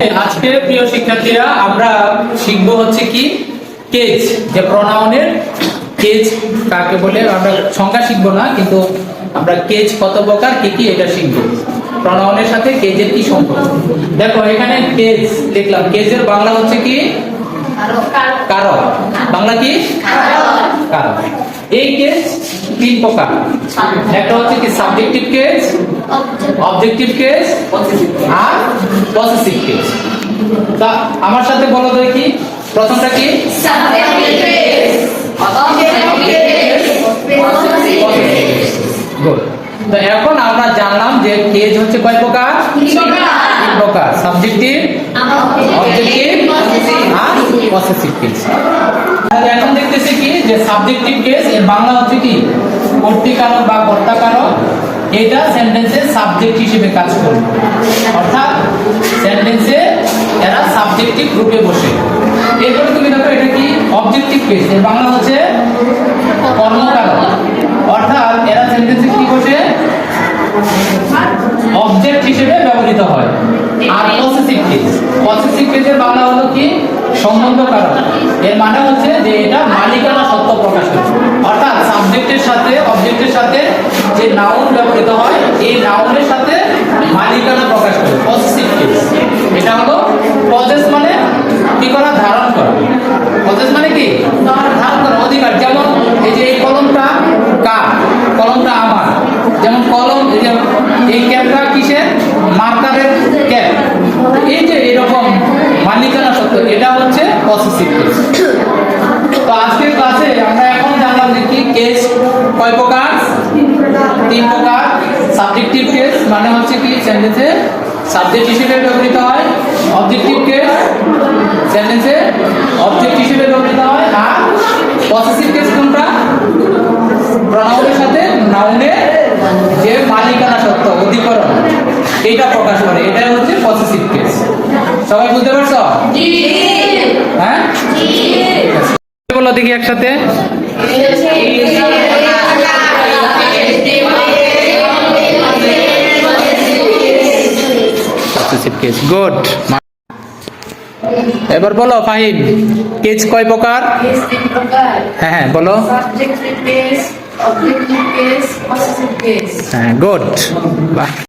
আজকে প্রিয় শিক্ষার্থীরা আমরা শিখব হচ্ছে কি? কেজ যে প্রনাউনের কেজ কাকে বলে? আমরা সংজ্ঞা শিখব না কিন্তু আমরা কেজ কত প্রকার কি কি এটা শিখব। প্রনাউনের সাথে কেজের কি সম্পর্ক? দেখো এখানে কেজ লিখলাম কেজের বাংলা হচ্ছে কি? কারক। বাংলা কি? কারক। এই কেজ তিন প্রকার। একটা হচ্ছে কি সাবজেক্টিভ কেস অবজেক্টিভ কেস আর পসেসিভ কেস তা আমার সাথে বলো তো কি? প্রথমটা কি তো এখন আমরা জানলাম যে কেজ হচ্ছে কয় প্রকার? প্রকার। সাবজেক্টিভ অবজেক্টিভ আর পসেসিভ কেস এখন দেখতেছি কি, যে সাবজেক্টিভ কেস এর বাংলা হচ্ছে কি কর্তৃকারক বা কর্তাকারক এটা সেন্টেন্সে সাবজেক্ট হিসেবে কাজ করবে অর্থাৎ সেন্টেন্সে এরা সাবজেক্টিভ রূপে বসে। এরপরে তুমি দেখো এটা কি অবজেক্টিভ কেস এর বাংলা হচ্ছে কর্মকারক অর্থাৎ এরা সেন্টেন্সে কি বসে অবজেক্ট হিসেবে ব্যবহৃত হয় আর পসেসিভ কেস পসেসিভ কেসের বাংলা হলো কি? সম্বন্ধকারক এর মানে হচ্ছে যে এটা মালিকানা সত্য প্রকাশ করে। অর্থাৎ সাবজেক্টের সাথে অবজেক্টের সাথে যে নাউন ব্যবহৃত হয় এই নাউনের সাথে মালিকানা প্রকাশ করে পসেসিভ কেস এটা হলো পজেস মানে কি করা ধারণ করা পজেস মানে কি ধারণ করা অধিকার যেমন এই যে এই কলমটা কার কলমটা আমার যেমন কলম এই যে এই ক্যাপটা কিসের মার্কারের ক্যাপ এই যে এরকম সত্য এটা হচ্ছে পসেসিভ কেস তো আজকের ক্লাসে আমরা এখন জানলাম যে কি কেস কয় প্রকার? তিন প্রকার। সাবজেক্টিভ কেস মানে হচ্ছে কি? সেন্টেন্সে সাবজেক্ট হিসেবে ব্যবহৃত হয় অবজেক্টিভ কেস সেন্টেন্সে অবজেক্ট হিসেবে ব্যবহৃত হয় আর পসেসিভ কেস কোনটা? প্রনাউনের সাথে নাউনের যে মালিকানা সত্য, অধিকরণ এটা প্রকাশ করে। এটাই হচ্ছে পসেসিভ কেস সবাই বুঝতে পারছ? বলো দেখি একসাথে গুড এবার বলো ফাহিম কেজ কয় প্রকার হ্যাঁ হ্যাঁ বলো. হ্যাঁ গুড বাহ